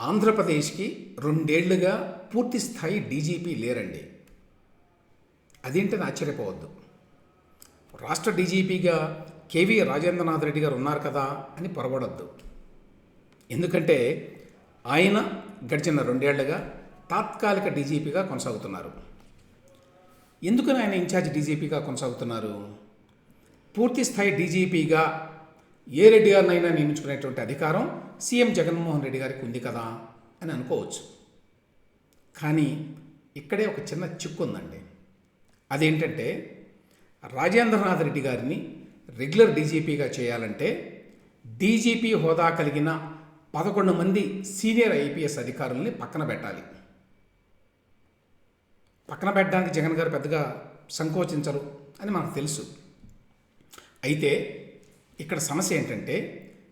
ఆంధ్రప్రదేశ్కి రెండేళ్ళుగా పూర్తి స్థాయి డీజీపీ లేరండి. అదేంటని ఆశ్చర్యపోవద్దు. రాష్ట్ర డీజీపీగా కేవీ రాజేంద్రనాథ్ రెడ్డి గారు ఉన్నారు కదా అని పొరబడద్దు. ఎందుకంటే ఆయన గడిచిన రెండేళ్ళుగా తాత్కాలిక డీజీపీగా కొనసాగుతున్నారు. ఎందుకని ఆయన ఇన్ఛార్జ్ డీజీపీగా కొనసాగుతున్నారు? పూర్తి స్థాయి డీజీపీగా ఏ రెడ్డి గారినైనా నియమించుకునేటువంటి అధికారం సీఎం జగన్మోహన్ రెడ్డి గారికి ఉంది కదా అని అనుకోవచ్చు. కానీ ఇక్కడే ఒక చిన్న చిక్కు ఉందండి. అదేంటంటే రాజేంద్రనాథ్ రెడ్డి గారిని రెగ్యులర్ డీజీపీగా చేయాలంటే డీజీపీ హోదా కలిగిన పదకొండు మంది సీనియర్ ఐపీఎస్ అధికారుల్ని పక్కన పెట్టాలి. పక్కన పెట్టడానికి జగన్ గారు పెద్దగా సంకోచించరు అని మనకు తెలుసు. అయితే ఇక్కడ సమస్య ఏంటంటే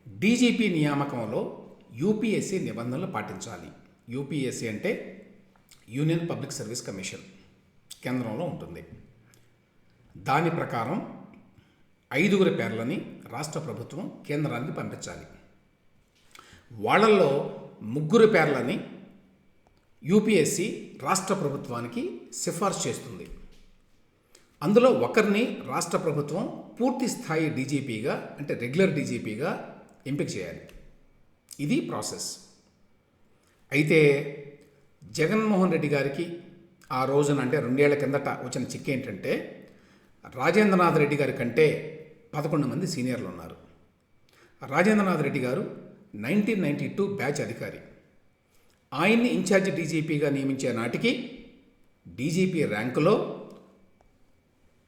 డీజీపీ నియామకంలో యూపీఎస్సీ నిబంధనలు పాటించాలి. యూపీఎస్సీ అంటే యూనియన్ పబ్లిక్ సర్వీస్ కమిషన్ కేంద్రంలో ఉంటుంది. దాని ప్రకారం ఐదుగురి పేర్లని రాష్ట్ర ప్రభుత్వం కేంద్రానికి పంపించాలి. వాళ్ళల్లో ముగ్గురు పేర్లని యూపీఎస్సీ రాష్ట్ర ప్రభుత్వానికి సిఫార్సు చేస్తుంది. అందులో ఒకరిని రాష్ట్ర ప్రభుత్వం పూర్తి స్థాయి డీజీపీగా అంటే రెగ్యులర్ డీజీపీగా ఎంపిక చేయాలి. ఇది ప్రాసెస్. అయితే జగన్మోహన్ రెడ్డి గారికి ఆ రోజున అంటే రెండేళ్ళ కిందట వచ్చిన చిక్ ఏంటంటే రాజేంద్రనాథ్ రెడ్డి గారి కంటే పదకొండు మంది సీనియర్లు ఉన్నారు. రాజేంద్రనాథ్ రెడ్డి గారు నైన్టీన్ నైంటీ టూ బ్యాచ్ అధికారి. ఆయన్ని ఇన్ఛార్జ్ డీజీపీగా నియమించే నాటికి డీజీపీ ర్యాంకులో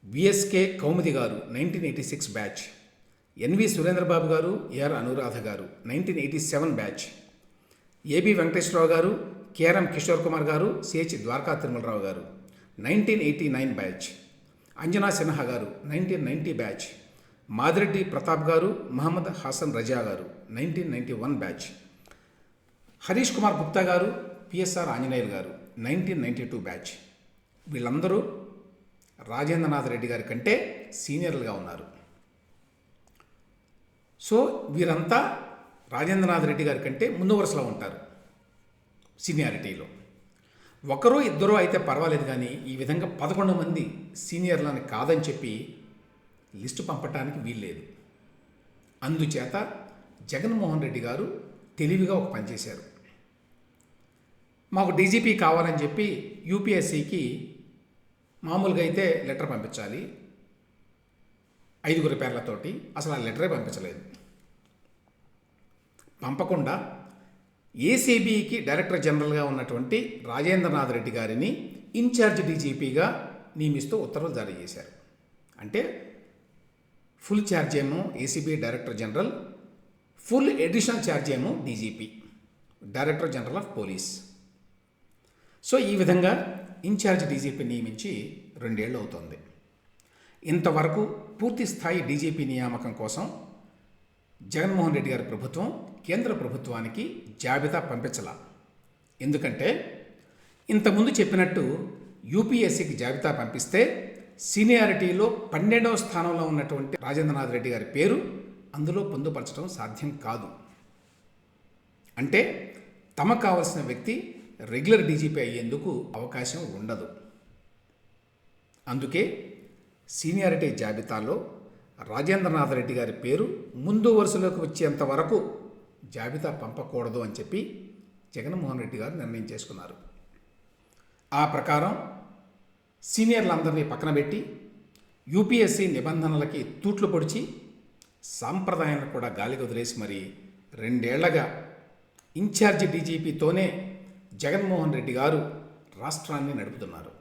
విఎస్కే కౌముది గారు nineteen eighty six batch NV Surendrababu గారు ఏఆర్ అనురాధ గారు nineteen eighty seven batch AB Venkateswararao గారు కేఆర్ఎం కిషోర్ కుమార్ గారు సిహెచ్ ద్వారకా తిరుమలరావు గారు nineteen eighty nine batch Anjana Sinha గారు nineteen ninety batch Madireddy Pratap గారు మహమ్మద్ హాసన్ రజా గారు nineteen ninety one batch Harish Kumar Gupta గారు PSR Anjaneyulu గారు నైన్టీన్ నైంటీ టూ బ్యాచ్ వీళ్ళందరూ రాజేంద్రనాథ్ రెడ్డి గారి కంటే సీనియర్లుగా ఉన్నారు. సో వీరంతా రాజేంద్రనాథ్ రెడ్డి గారి కంటే ముందు వరుసలో ఉంటారు సీనియారిటీలో. ఒకరో ఇద్దరో అయితే పర్వాలేదు కానీ ఈ విధంగా పదకొండు మంది సీనియర్లని కాదని చెప్పి లిస్టు పంపటానికి వీల్లేదు. అందుచేత జగన్మోహన్ రెడ్డి గారు తెలివిగా ఒక పని చేశారు. మాకు డీజీపీ కావాలని చెప్పి యూపీఎస్సికి మామూలుగా అయితే లెటర్ పంపించాలి. ఐదుగురు పేర్లతోటి అసలు ఆ లెటరే పంపించలేదు. పంపకుండా ఏసీబీకి డైరెక్టర్ జనరల్గా ఉన్నటువంటి రాజేంద్రనాథ్ రెడ్డి గారిని ఇన్ఛార్జ్ డీజీపీగా నియమిస్తూ ఉత్తర్వులు జారీ చేశారు. అంటే ఫుల్ ఛార్జ్ ఏమో ACB director general full additional charge ఏమో DGP director general of police. So ఈ విధంగా ఇన్ఛార్జ్ డీజీపీ నియమించి రెండేళ్ళు అవుతోంది ఇంతవరకు పూర్తి స్థాయి డీజీపీ నియామకం కోసం జగన్మోహన్ రెడ్డి గారి ప్రభుత్వం కేంద్ర ప్రభుత్వానికి జాబితా పంపించాల. ఎందుకంటే ఇంతకుముందు చెప్పినట్టు యూపీఎస్సీకి జాబితా పంపిస్తే సీనియారిటీలో పన్నెండవ స్థానంలో ఉన్నటువంటి రాజేంద్రనాథ్ రెడ్డి గారి పేరు అందులో పొందుపరచడం సాధ్యం కాదు. అంటే తమకు కావలసిన వ్యక్తి రెగ్యులర్ డీజీపీ అయ్యేందుకు అవకాశం ఉండదు. అందుకే సీనియారిటీ జాబితాలో రాజేంద్రనాథ్ రెడ్డి గారి పేరు ముందు వరుసలోకి వచ్చేంత వరకు జాబితా పంపకూడదు అని చెప్పి జగన్మోహన్ రెడ్డి గారు నిర్ణయం చేసుకున్నారు. ఆ ప్రకారం సీనియర్లందరినీ పక్కన పెట్టి యూపీఎస్సీ నిబంధనలకి తూట్లు పొడిచి సాంప్రదాయాన్ని కూడా గాలికి వదిలేసి మరి రెండేళ్ళగా ఇన్ఛార్జి డీజీపీతోనే జగన్మోహన్ రెడ్డి గారు రాష్ట్రాన్ని నడుపుతున్నారు.